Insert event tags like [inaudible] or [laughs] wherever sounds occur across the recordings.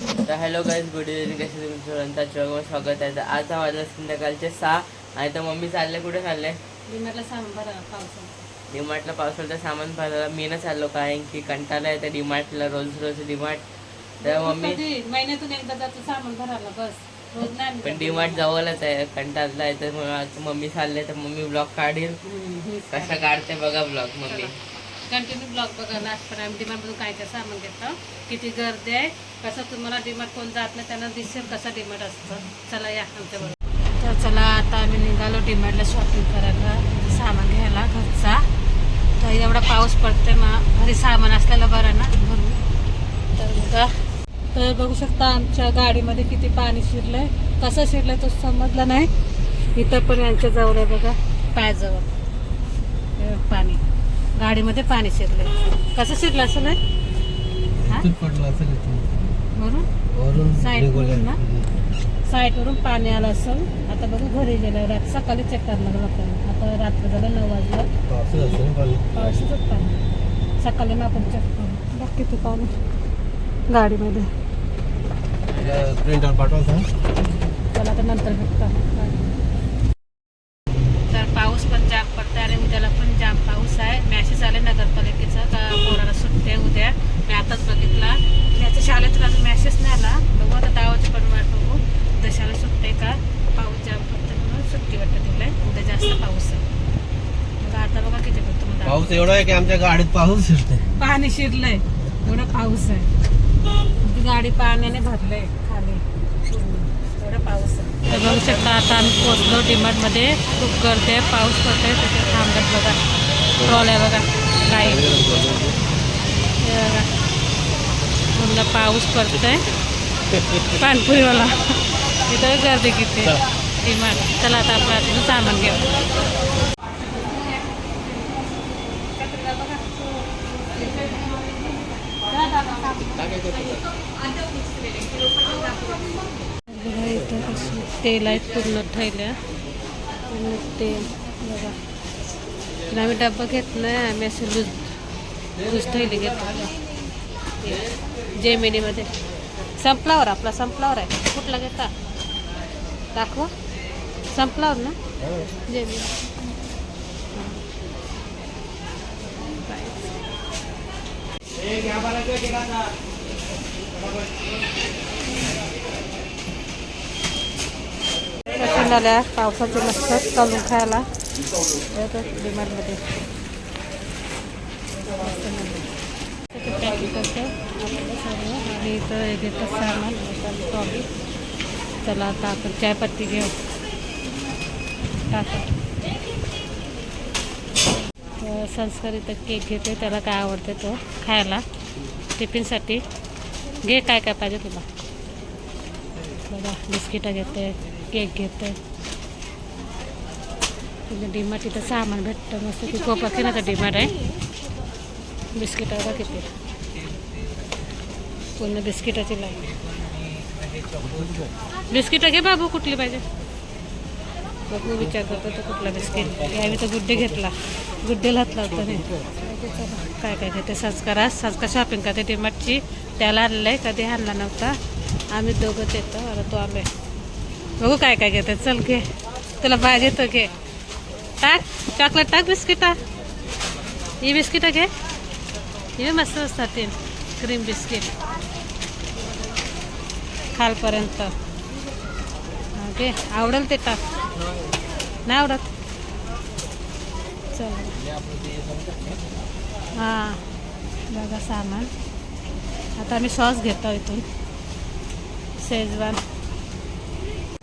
तर hello guys good evening कसे तुम्ही? सर्वांचं चौघ स्वागत आहे. तर आज वाजला संध्याकाळचे सहा. आणि तर मम्मी चालले कुठे चालले? डिमार्टला सांबार पावसाळ्यात डीमार्टला पावसाळ्याचं सामान भरायला. मी ना चाललो कारण की कंटाळा आहे त्या डीमार्टला रोज रोज डीमार्ट. तर मम्मी महिन्यातून एकदा जातो सामान भरायला बस. रोज नाही पण डीमार्ट जवळच आहे कंटाळला आहे तर मम्मी चालले तर मम्मी ब्लॉग काढील कसा काढते बघा ब्लॉग मम्मी. कंटिन्यू ब्लॉग बघा ना पण आम्ही डिमार्टमधून काय काय सामान घेतलं किती गर्दी आहे कसं तुम्हाला डिमार्ट कोण जात नाही त्यांना दिसेल कसा डिमार्ट असतं. चला या आमच्याबरोबर तर चला आता आम्ही निघालो डिमार्टला शॉपिंग करायला म्हणजे सामान घ्यायला घरचा. तर एवढा पाऊस पडतोय मग घरी सामान असलेलं बरं ना घरून तर बघा. तर बघू शकता आमच्या गाडीमध्ये किती पाणी शिरलंय. कसं शिरलंय तो समजला नाही. इथं पण यांच्या जवळ आहे बघा. पायाजवळ. पाणी. गाडीमध्ये पाणी शिरलंय कसं शिरलं असं नाही? पडलं असेल. वरून? ना? साईडवरून पाणी आलं असेल. आता बघू घरी गेलं. रात सकाळी चेक लागलं आपल्याला आता रात्र झालं नऊ वाजलं. पावसाचंच पाणी. सकाळी मग आपण चेक करू. बघ किती पाणी गाडीमध्ये. त्याला प्रिंटर पाठवा सांग. चला आता नंतर भेटतो तर पाऊस पण जाम पडतोय आणि उद्याला पण जाम पाऊस आहे मॅसेज आले नगरपालिकेचा का पोराला सुट्टी आहे उद्या मी आताच बघितला याच्या शाळेतून अजून मॅसेज नाही आला. बघू आता दहा पण वाट बघू. सुट्टी आहे का? पाऊस जाम पडतोय म्हणून सुट्टी वाटत दिलंय उद्या जास्त पाऊस आहे. बघा आता बघा किती पडतो मग पाऊस एवढा आहे की आमच्या गाडीत पाऊस शिरते पाणी शिरलंय. एवढा पाऊस आहे. ती गाडी पाण्याने भरलंय खाली. एवढा पाऊस आहे. तर बघू शकता आता आम्ही पोहोचलो डिमार्टमध्ये खूप गर्दी आहे. पाऊस पडतोय. तिथे थांबत बघा. ट्रॉल आहे बघा. गाई हे बघा. पूर्ण पाऊस पडतोय. पानपुरीवाला इथं गर्दी किती. डिमार्ट चला आता आपण आता सामान घेऊ बघा इथं अशी तेल आहेत पूर्ण ठेवल्या. पूर्ण तेल बघा. आम्ही डब्बा घेत नाही आम्ही असे लूज लूज थैली घेतो जेमिनीमध्ये. संपलावर आपला सनफ्लावर आहे. कुठला घेता? दाखवा. संपलावर ना? जेमिनी पसंत आल्या. पावसाचे मस्त चालून खायला. डिमांडमध्ये पॅकिंग इथं हे घेतं सामान टॉबी चला आता आपण चायपत्ती घेऊ टाका तर संस्कार इथं केक घेते, त्याला काय आवडते तो खायला. टिफिनसाठी घे, काय काय पाहिजे तुला? बघा, बिस्किटं घेते, केक घेते. तिथे डीमार्ट इथं सामान भेटतं, मस्त ती कोपा किनाचं डीमार्ट आहे. बिस्किट किती. पूर्ण बिस्किटाची लाईन बिस्किटं घे बाबू कुठली पाहिजे? बघू विचार करतो तो कुठला बिस्किट? यावेळी तर गुड्डे घेतला. गुड्डे घातला होता नाही काय काय घेते? संस्कारा. संस्कार शॉपिंग करते डीमार्टची त्याला आणलं आहे कधी आणला नव्हता. आम्ही दोघंच येतो अरे तो आम्ही बघू काय काय घेते. चल घे. तुला पाहिजे तर घे. टाक. चॉकलेट टाक बिस्किटा. ही बिस्किटं घे. हे मस्त असतात तीन. क्रीम बिस्किट खालपर्यंत. ओके आवडेल ते टाक. नाही आवडत? चल. हां बघा सामान. आता आम्ही सॉस घेतो इथून. शेजवान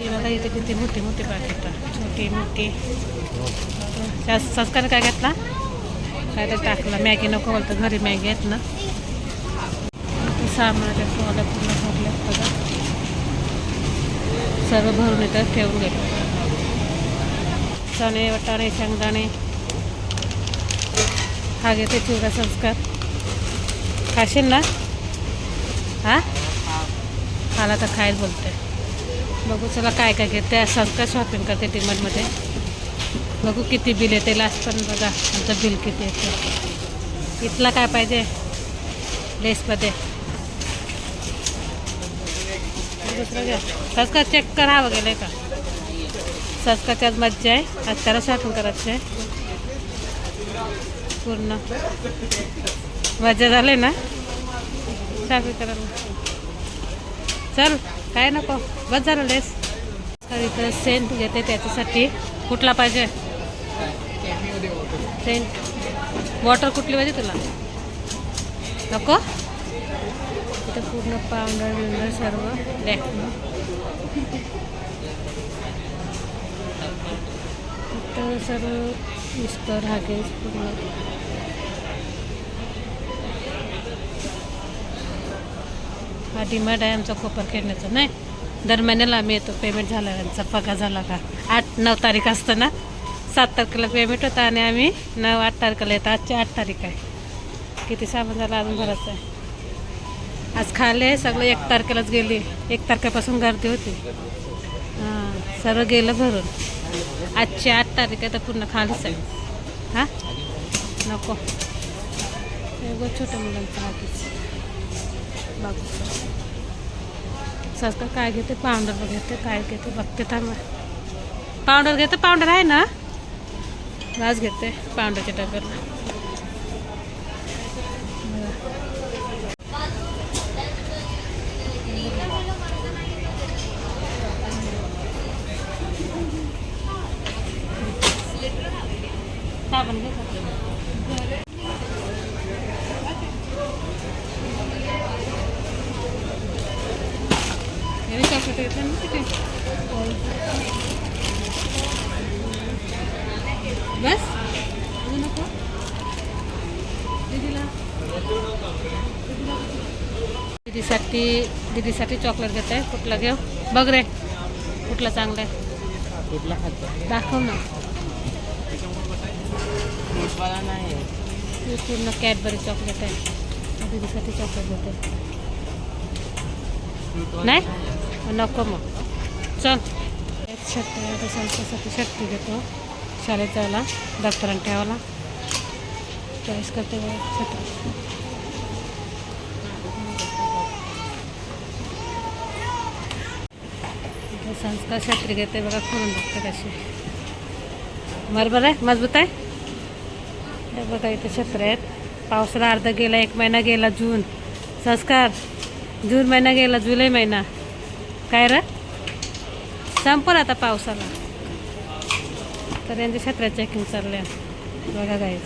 बघा इथे किती मोठी मोठी पाकिट. छोटी मोठी. सस्कार संस्कार काय घेतला? काय तर टाकला. मॅगी नको बोलतो घरी मॅगी आहेत ना. सामान सामानाच्या पूर्ण सर्व भरून येतात ठेवून घेतो चणे वटाणे शेंगदाणे. हा घेते चिवडा संस्कार. खाशील ना? हा? खाला तर खायला बोलते बघू चला काय काय घेते. संस्कार शॉपिंग करते डिमांडमध्ये. बघू किती बिल येते. लास्ट पण बघा. आमचं बिल किती येते. इथला काय पाहिजे? लेसमध्ये दुसरं घ्या. संस्कार चेक करावं गेलं का? संस्कारची त्यात मज्जा आहे. आज त्याला शॉपिंग करायची आहे पूर्ण. मजा झाली ना? शॉपिंग करायला. चल काय नको. बस झालं लेस. तर इथं सेंट घेते त्याच्यासाठी. कुठला पाहिजे? सेंट वॉटर कुठली पाहिजे तुला? नको? इथं पूर्ण पावडर बिवडर सर्व लॅक्मे इथं सर्व इस्तर हागेस पूर्ण. हा डिमांड आहे आमचा कोपर खेळण्याचा नाही? दर महिन्याला आम्ही येतो पेमेंट झाला आमचा पगार झाला का? आठ नऊ तारीख असतं ना? सात तारखेला पेमेंट होतं आणि आम्ही नऊ आठ तारखेला येतो. आजची आठ तारीख आहे. किती सामान झाला? अजून भरायचं आहे. आज खाले सगळं एक तारखेलाच गेली. एक तारखेपासून गर्दी होती. हां सर्व गेलं भरून. आजची आठ तारीख आहे तर पूर्ण खालीच आहे. हां? नको. एवढं छोट्या मुलांचं हातीच बघू. सस्ता काय घेते? पावडर घेते काय घेते? बघते थांबा. पावडर घेते? पावडर आहे ना? आज घेते पावडरच्या डब्याला. बस. अजून नको. दीदीला. दीदीसाठी दीदीसाठी चॉकलेट घेत आहे. कुठला घेऊ? बघ रे. कुठला चांगला आहे. कुठला खातो दाखव ना. नाही पूर्ण कॅडबरी चॉकलेट आहे. दीदीसाठी चॉकलेट घेते नाही? नको मग. चल. शर्ट शर्ट घेतो. शाळेत जायला दप्तरात ठेवायला. चॉईस करते बघा संस्कार छत्री घेते बघा खोलून बघते कशी. बरोबर आहे? मजबूत आहे? बघा इथे छत्र आहेत. पावसाला अर्धा गेला एक महिना गेला जून. संस्कार. जून महिना गेला जुलै महिना. काय र? संपल आता पावसाला. तर यांच्या छत्र्या चेकिंग चालल्या. बघा गायच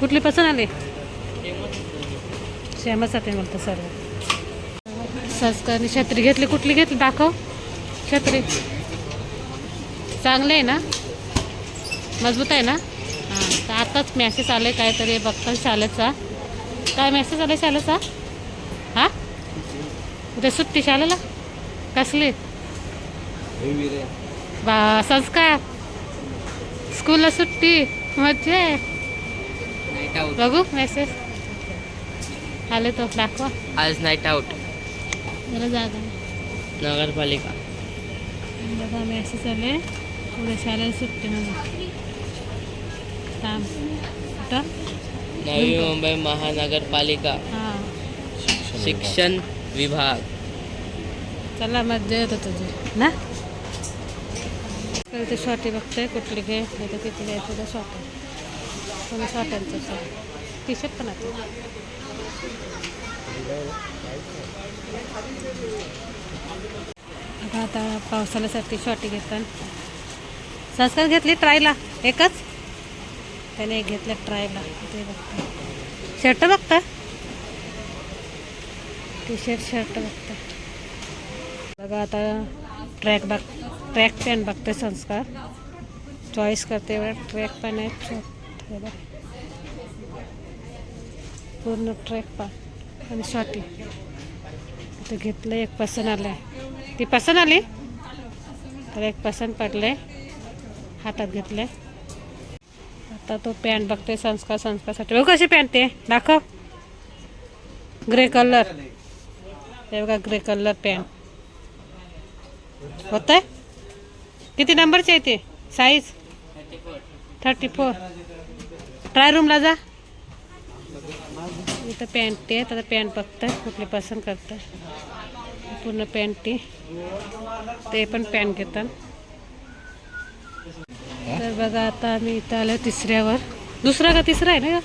कुठली पसंत आली? शेमच आता म्हणतो सर्व संस्कारने छत्री घेतली कुठली घेतली? दाखव. छत्री. चांगली आहे ना? मजबूत आहे ना? हां तर आत्ताच मॅसेज आले काहीतरी बघता शाळेचा काय मॅसेज आला शाळेचा हां? उद्या सुट्टी शाळेला कसली? संस्कार. स्कूलला सुट्टी मज्जा. आहे बघू मेसेज आले तो दाखवा. आज नाईट आउट जरा जागा. नगरपालिका. बघा मेसेज आले. उद्या शाळेला सुट्टी म्हणून. कुठं? नवी मुंबई महानगरपालिका. हां. शिक्षण विभाग. चला मज्जा येत तुझी. ना? तर ते शॉर्टी बघते कुठली घे नाही तर किती घ्यायचं तर शॉर्टी पण सर टी शर्ट पण आहे. आता आता पावसाळ्यासाठी शॉर्टी घेतात संस्कार घेतली ट्रायला? एकच? त्याने एक घेतलं ट्रायला. ते बघता शर्ट बघता? टी शर्ट शर्ट बघता बघा आता ट्रॅक बघ. ट्रॅक पॅन्ट बघते संस्कार। चॉईस करते वेळ ट्रॅक पॅन्ट आहे छो- पूर्ण ट्रॅक पॅन्ट आणि शॉटी इथं घेतलं एक पसंत आलं ती पसंत आली? तर एक पसंत पडले. हातात घेतले. आता तो पॅन्ट बघते संस्कार संस्कारसाठी बघ कशी पॅन्ट ते. दाखव. Grey colour. हे बघा ग्रे कलर पॅन्ट होत आहे किती नंबरची आहे ते? साईज थर्टी फोर ट्राय रूमला जा. इथं पॅन्ट आहे आता पॅन्ट बघतं कुठली पसंत करतं पूर्ण पॅन्टी ते पण पॅन्ट घेतात. तर बघा आता आम्ही इथं आलो तिसऱ्यावर. दुसरा का तिसरा आहे ना?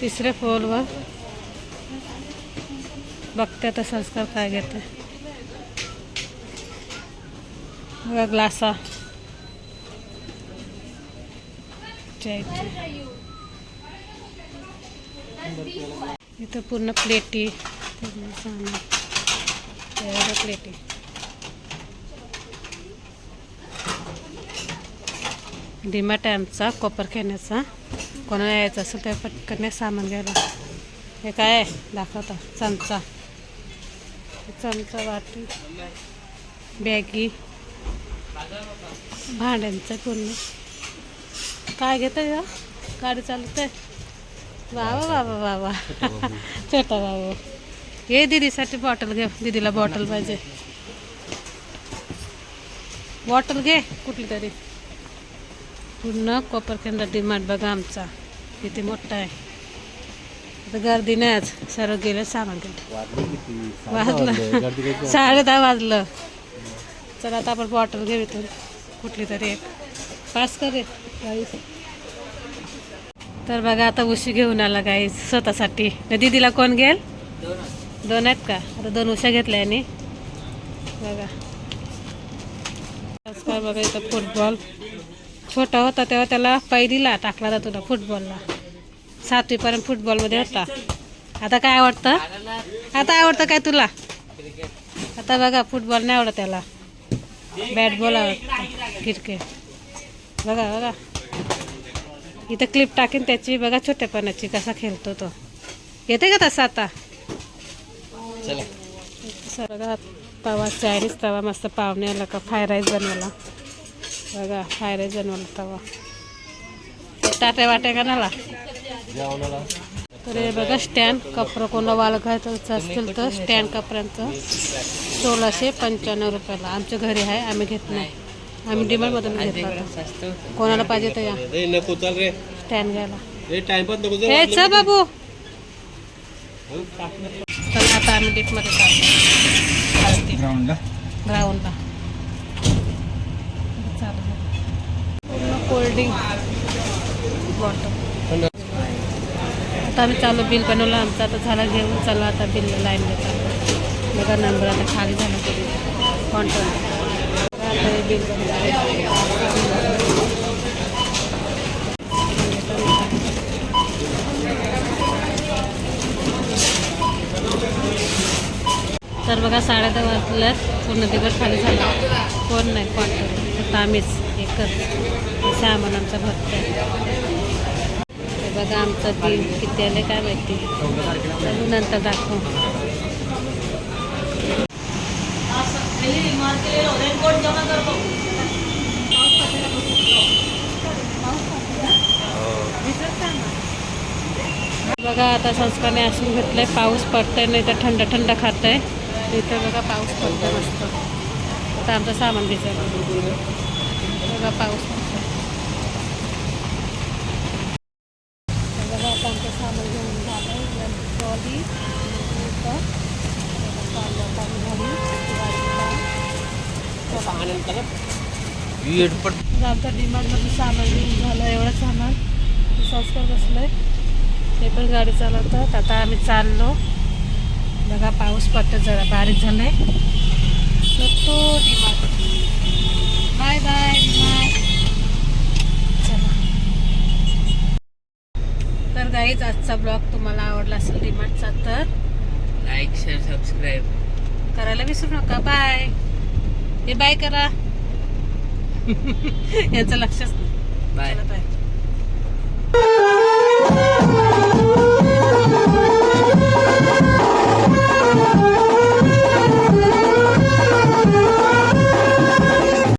तिसऱ्या फ्लोअरवर बघते आता संस्कार काय घेतात वेगळा ग्लासा इथं पूर्ण प्लेटी पूर्ण सामान. प्लेटी डिमाट आहे आमचा कोपर खेळण्याचा. कोणाला यायचं असेल तर पटकन सामान घ्यायला. हे काय आहे? दाखवता. चमचा. चमचा वाटी. बॅगी. भांड्यांचं पूर्ण काय घेतं या गाडी चालत आहे वा वा वा छोटा बाबू ये दीदीसाठी बॉटल घे. दीदीला बॉटल पाहिजे. बॉटल घे कुठली तरी. पूर्ण कोपरखेंडा डिमांड बघा आमचा. किती मोठा आहे. आता गर्दी नाही आज. सर्व गेले सामान घेऊन. वाजलं साडे दहा वाजलं. तर आता आपण बॉटल घेऊ इथून कुठली तरी एक. पास करे गाईस. तर बघा आता उशी घेऊन आला गाईस स्वतःसाठी. न दीदीला कोण घेल दोन आहेत का? आता दोन उशा घेतल्या यांनी. बघा. आजकाल बघा इथं फुटबॉल छोटा होता तेव्हा त्याला पहिलीला टाकला जात होता फुटबॉलला सातवीपर्यंत फुटबॉलमध्ये होता. आता काय आवडतं? आता आवडतं काय तुला? आता बघा फुटबॉल नाही आवडत त्याला. बॅट बॉल क्रिकेट बघा बघा. इथं क्लिप टाकीन त्याची. बघा छोट्यापणाची कसा खेळतो तो. येते का तसा आता? बघा तवा चायनीज तवा मस्त पावणे आला का फ्राय राईस बनवला बघा फ्राय राईस बनवला तवा. टाट्या वाट्या का नाला तर हे बघा स्टँड कपडं कोणा वाल घायचं असतील तर स्टँड कपड्यांचं सोळाशे पंच्याण्णव रुपयाला. आमच्या घरी आहे आम्ही घेत नाही. आम्ही डिमांडमधून घेतला कोणाला पाहिजे तर या. रे नको चाल रे. स्टँड घ्यायला. रे टाइमपास नको हे च बाबू. तर आता आम्ही डीपमध्ये चालतो ग्राउंडला ग्राउंडला पूर्ण कोल्ड्रिंक बॉटल आता आम्ही चालू बिल बनवलं आमचं आता झालं घेऊन चालू आता बिल लाईन चालू बघा नंबर आता खाली झाला कॉन्टॅक्ट आता हे बिल तर बघा साडे दहा वाजल्यात. पूर्ण दिवस खाली झाला. कोण नाही कॉन्टॅक्ट फक्त आम्हीच एकच. श्यामन आमचा भक्त हे बघा आमचं बिल किती आले काय माहिती. चलू नंतर दाखवू. बघा आता संस्कारने असून घेतलंय पाऊस पडतंय नाही तर थंड थंड खातंय. इथं बघा पाऊस पडतोय मस्त. आता आमचं सामान भिजवलं बघा पाऊस पडतोय तर बघा आता आमचं सामान घेऊन झालं ट्रॉली इथं चाललो आता गाडीला आमचं डिमांडमध्ये सामान घेऊन. झालं एवढं सामान. संस्कार बसलंय. ते पण गाडी चालवतात. आता आम्ही चाललो. बघा पाऊस पडतो जरा. बारीक झालाय. तो डिमांड बाय बाय डिमांड चला गाईच आजचा ब्लॉग तुम्हाला आवडला असेल डिमांडचा तर. लाईक शेअर सबस्क्राईब करायला विसरू नका. बाय हे बाय करा. [laughs] याचं लक्षच नाही. Bye bye